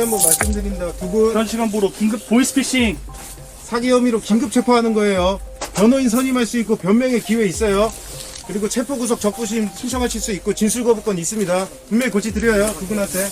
다시 한번 말씀드립니다. 두분 그런 시간보로 긴급 보이스피싱 사기 혐의로 긴급 체포하는 거예요. 변호인 선임할 수 있고 변명의 기회 있어요. 그리고 체포 구속 적부심 신청하실 수 있고 진술 거부권 있습니다. 분명히 고치 드려요. 그분한테.